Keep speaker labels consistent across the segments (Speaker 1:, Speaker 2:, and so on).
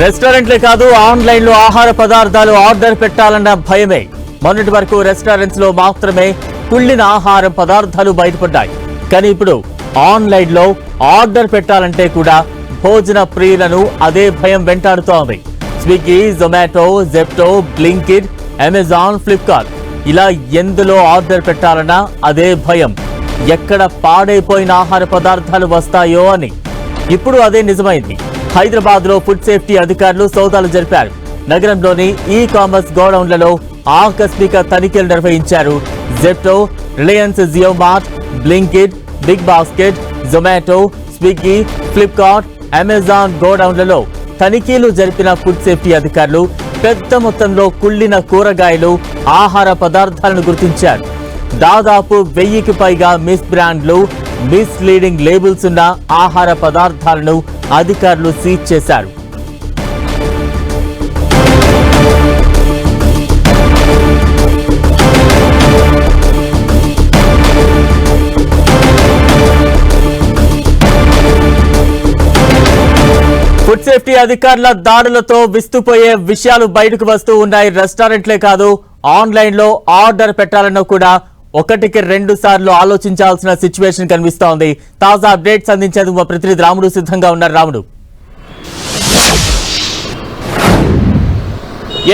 Speaker 1: రెస్టారెంట్లే కాదు ఆన్లైన్లో ఆహార పదార్థాలు ఆర్డర్ పెట్టాలన్న భయమే. మొన్నటి వరకు రెస్టారెంట్స్లో మాత్రమే కుళ్ళిన ఆహార పదార్థాలు బయటపడ్డాయి. కానీ ఇప్పుడు ఆన్లైన్లో ఆర్డర్ పెట్టాలంటే కూడా భోజన ప్రియులను అదే భయం వెంటాడుతోంది. Swiggy Zomato Zepto బ్లింకిడ్ Amazon Flipkart. ఇలా ఎందులో ఆర్డర్ పెట్టాలన్నా అదే భయం. ఎక్కడ పాడైపోయిన ఆహార పదార్థాలు వస్తాయో అని. ఇప్పుడు అదే నిజమైంది. హైదరాబాద్లో ఫుడ్ సేఫ్టీ అధికారులు సోదాలు జరిపారు. నగరంలోని ఈ కామర్స్ గోడౌన్లలో ఆకస్మిక తనిఖీలు నిర్వహించారు. Zepto Reliance Jio mart Blinkit big basket Zomato Swiggy Flipkart Amazon గోడౌన్లలో తనిఖీలు జరిపిన ఫుడ్ సేఫ్టీ అధికారులు పెద్ద మొత్తంలో కుళ్ళిన కూరగాయలు ఆహార పదార్థాలను గుర్తించారు. దాదాపు వెయ్యికి పైగా మిస్ బ్రాండ్లు మిస్ లీడింగ్ లేబుల్స్ ఉన్న ఆహార పదార్థాలను అధికారులు సీజ్ చేశారు. ఫుడ్ సేఫ్టీ అధికారుల దాడులతో విస్తుపోయే విషయాలు బయటకు వస్తూ ఉన్నాయి. రెస్టారెంట్లే కాదు ఆన్లైన్లో ఆర్డర్ పెట్టాలన్నా కూడా ఒకటికి రెండు సార్లు ఆలోచించాల్సిన సిచ్యువేషన్ కనిపిస్తోంది. తాజా అప్డేట్స్ అందించేందుకు మా ప్రతినిధి రాముడు సిద్ధంగా ఉన్నారు రాముడు.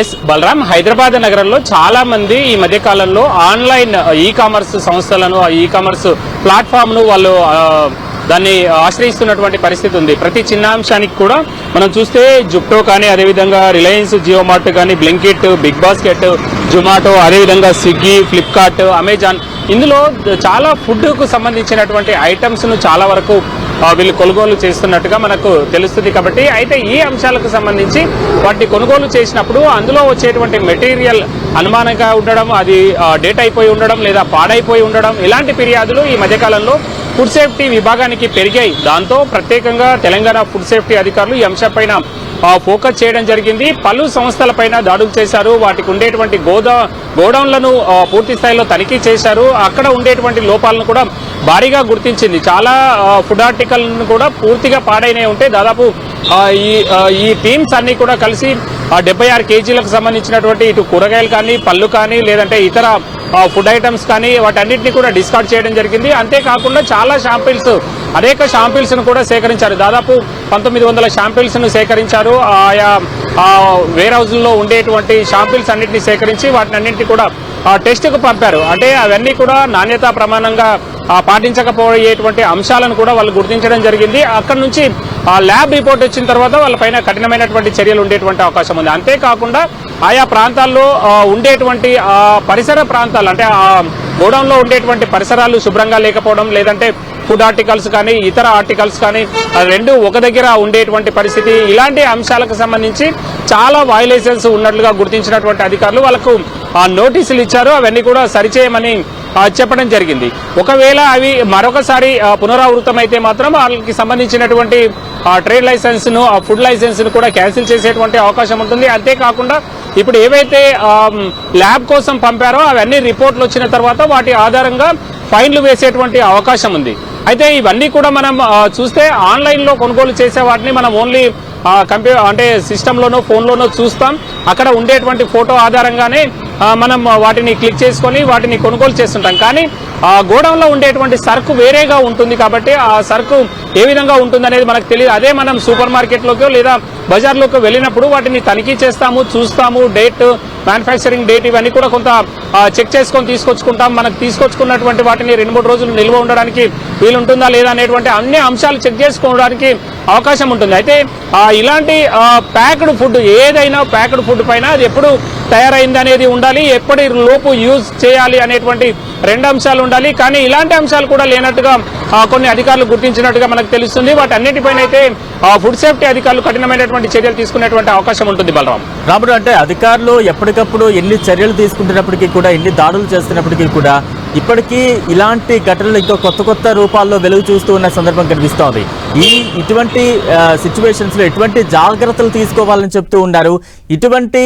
Speaker 2: ఎస్ బలరాం హైదరాబాద్ నగరంలో చాలా మంది ఈ మధ్య కాలంలో ఆన్లైన్ ఈ కామర్స్ సంస్థలను ఈ కామర్స్ ప్లాట్ఫామ్ను వాళ్ళు uh, దాన్ని ఆశ్రయిస్తున్నటువంటి పరిస్థితి ఉంది. ప్రతి చిన్న అంశానికి కూడా మనం చూస్తే జుప్టో కానీ అదేవిధంగా రిలయన్స్ జియో మార్ట్ కానీ బ్లింకిట్ బిగ్ బాస్కెట్ జొమాటో అదేవిధంగా స్విగ్గీ ఫ్లిప్కార్ట్ అమెజాన్. ఇందులో చాలా ఫుడ్కు సంబంధించినటువంటి ఐటమ్స్ను చాలా వరకు వీళ్ళు కొనుగోలు చేస్తున్నట్టుగా మనకు తెలుస్తుంది కాబట్టి అయితే ఈ అంశాలకు సంబంధించి వాటిని కొనుగోలు చేసినప్పుడు అందులో వచ్చేటువంటి మెటీరియల్ అనుమానంగా ఉండడం అది డేట్ అయిపోయి ఉండడం లేదా పాడైపోయి ఉండడం ఇలాంటి ఫిర్యాదులు ఈ మధ్యకాలంలో ఫుడ్ సేఫ్టీ విభాగానికి పెరిగాయి. దాంతో ప్రత్యేకంగా తెలంగాణ ఫుడ్ సేఫ్టీ అధికారులు ఈ అంశంపైన ఫోకస్ చేయడం జరిగింది. పలు సంస్థలపైన దాడులు చేశారు. వాటికి ఉండేటువంటి గోదా గోడౌన్లను పూర్తి స్థాయిలో తనిఖీ చేశారు. అక్కడ ఉండేటువంటి లోపాలను కూడా భారీగా గుర్తించింది. చాలా ఫుడ్ ఆర్టికల్ను కూడా పూర్తిగా పాడైనవి ఉంటే దాదాపు ఈ ఈ టీమ్స్ అన్ని కూడా కలిసి డెబ్బై ఆరు కేజీలకు సంబంధించినటువంటి ఇటు కూరగాయలు కానీ పళ్ళు కానీ లేదంటే ఇతర ఫుడ్ ఐటమ్స్ కానీ వాటన్నిటిని కూడా డిస్కార్డ్ చేయడం జరిగింది. అంతేకాకుండా చాలా షాంపిల్స్ అనేక షాంపిల్స్ను కూడా సేకరించారు. దాదాపు పంతొమ్మిది వందల షాంపిల్స్ను సేకరించారు. ఆయా వేర్ హౌస్లో ఉండేటువంటి షాంపిల్స్ అన్నింటినీ సేకరించి వాటిని అన్నింటినీ కూడా టెస్ట్కు పంపారు. అంటే అవన్నీ కూడా నాణ్యతా ప్రమాణంగా పాటించకపోయేటువంటి అంశాలను కూడా వాళ్ళు గుర్తించడం జరిగింది. అక్కడ నుంచి ఆ ల్యాబ్ రిపోర్ట్ వచ్చిన తర్వాత వాళ్ళపైన కఠినమైనటువంటి చర్యలు ఉండేటువంటి అవకాశం ఉంది. అంతేకాకుండా ఆయా ప్రాంతాల్లో ఉండేటువంటి పరిసర ప్రాంతాలు అంటే ఆ గోడౌన్లో ఉండేటువంటి పరిసరాలు శుభ్రంగా లేకపోవడం లేదంటే ఫుడ్ ఆర్టికల్స్ కానీ ఇతర ఆర్టికల్స్ కానీ రెండు ఒక దగ్గర ఉండేటువంటి పరిస్థితి. ఇలాంటి అంశాలకు సంబంధించి చాలా వయలేషన్స్ ఉన్నట్లుగా గుర్తించినటువంటి అధికారులు వాళ్ళకు ఆ నోటీసులు ఇచ్చారు. అవన్నీ కూడా సరిచేయమని చెప్పడం జరిగింది. ఒకవేళ అవి మరొకసారి పునరావృతమైతే మాత్రం వాళ్ళకి సంబంధించినటువంటి ఆ ట్రేడ్ లైసెన్స్ను ఆ ఫుడ్ లైసెన్స్ను కూడా క్యాన్సిల్ చేసేటువంటి అవకాశం ఉంటుంది. అంతేకాకుండా ఇప్పుడు ఏవైతే ల్యాబ్ కోసం పంపారో అవన్నీ రిపోర్ట్లు వచ్చిన తర్వాత వాటి ఆధారంగా ఫైన్లు వేసేటువంటి అవకాశం ఉంది. అయితే ఇవన్నీ కూడా మనం చూస్తే ఆన్లైన్లో కొనుగోలు చేసే వాటిని మనం ఓన్లీ కంప్యూ అంటే సిస్టంలోనో ఫోన్లోనో చూస్తాం. అక్కడ ఉండేటువంటి ఫోటో ఆధారంగానే మనం వాటిని క్లిక్ చేసుకొని వాటిని కొనుగోలు చేస్తుంటాం. కానీ ఆ గోడౌన్లో ఉండేటువంటి సరుకు వేరేగా ఉంటుంది కాబట్టి ఆ సరుకు ఏ విధంగా ఉంటుంది అనేది మనకు తెలియదు. అదే మనం సూపర్ మార్కెట్లోకి లేదా బజార్లోకి వెళ్ళినప్పుడు వాటిని తనిఖీ చేస్తాము చూస్తాము డేట్ మ్యానుఫ్యాక్చరింగ్ డేట్ ఇవన్నీ కూడా కొంత చెక్ చేసుకొని తీసుకొచ్చుకుంటాం. మనకు తీసుకొచ్చుకున్నటువంటి వాటిని రెండు మూడు రోజులు నిల్వ ఉండడానికి వీలుంటుందా లేదా అనేటువంటి అన్ని అంశాలు చెక్ చేసుకోవడానికి అవకాశం ఉంటుంది. అయితే ఇలాంటి ప్యాక్డ్ ఫుడ్ ఏదైనా ప్యాక్డ్ ఫుడ్ పైన అది ఎప్పుడు తయారైంది అనేది ఉండాలి ఎప్పటి లోపు యూజ్ చేయాలి అనేటువంటి రెండు అంశాలు ఉండాలి. కానీ ఇలాంటి అంశాలు కూడా లేనట్టుగా కొన్ని అధికారులు గుర్తించినట్టుగా మనకు తెలుస్తుంది. వాటి అన్నిటిపైన అయితే ఫుడ్ సేఫ్టీ అధికారులు కఠినమైనటువంటి చర్యలు తీసుకునేటువంటి అవకాశం ఉంటుంది బలరాం.
Speaker 1: రాముడు అంటే అధికారులు ఎప్పటికప్పుడు ఎన్ని చర్యలు తీసుకుంటున్నప్పటికీ కూడా ఎన్ని దాడులు చేస్తున్నప్పటికీ కూడా ఇప్పటికీ ఇలాంటి ఘటనలు ఇంకా కొత్త కొత్త రూపాల్లో వెలుగు చూస్తూ ఉన్న సందర్భం కనిపిస్తోంది. ఈ ఇటువంటి సిచ్యువేషన్స్లో ఎటువంటి జాగ్రత్తలు తీసుకోవాలని చెప్తూ ఉన్నారు. ఇటువంటి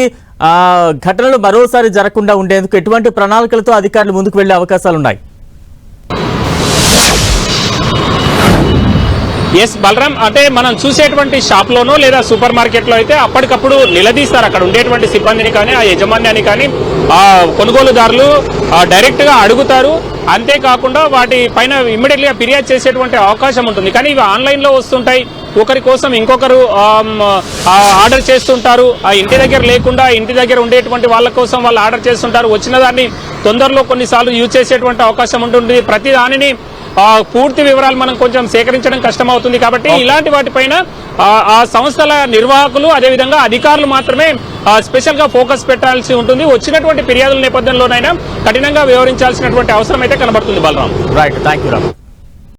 Speaker 1: ఘటనలు మరోసారి జరగకుండా ఉండేందుకు ఎటువంటి ప్రణాళికలతో అధికారులు ముందుకు వెళ్ళే అవకాశాలు ఉన్నాయి
Speaker 2: ఎస్ బలరాం అంటే మనం చూసేటువంటి షాప్లోనో లేదా సూపర్ మార్కెట్లో అయితే అప్పటికప్పుడు నిలదీస్తారు. అక్కడ ఉండేటువంటి సిబ్బందిని కానీ ఆ యజమాన్యాన్ని కానీ ఆ కొనుగోలుదారులు డైరెక్ట్గా అడుగుతారు. అంతేకాకుండా వాటి పైన ఇమ్మీడియట్గా ఫిర్యాదు చేసేటువంటి అవకాశం ఉంటుంది. కానీ ఇవి ఆన్లైన్లో వస్తుంటాయి. ఒకరి కోసం ఇంకొకరు ఆర్డర్ చేస్తుంటారు. ఆ ఇంటి దగ్గర లేకుండా ఇంటి దగ్గర ఉండేటువంటి వాళ్ళ కోసం వాళ్ళు ఆర్డర్ చేస్తుంటారు. వచ్చిన దాన్ని తొందరలో కొన్నిసార్లు యూజ్ చేసేటువంటి అవకాశం ఉంటుంది. ప్రతి దానిని పూర్తి వివరాలు మనం కొంచెం సేకరించడం కష్టమవుతుంది కాబట్టి ఇలాంటి వాటిపైన ఆ, సంస్థల నిర్వాహకులు అదేవిధంగా అధికారులు మాత్రమే ఆ, స్పెషల్గా ఫోకస్ పెట్టాల్సి ఉంటుంది. వచ్చినటువంటి ఫిర్యాదుల నేపథ్యంలోనైనా కఠినంగా వ్యవహరించాల్సినటువంటి అవసరం అయితే కనబడుతుంది Balram.
Speaker 1: Right thank you Ram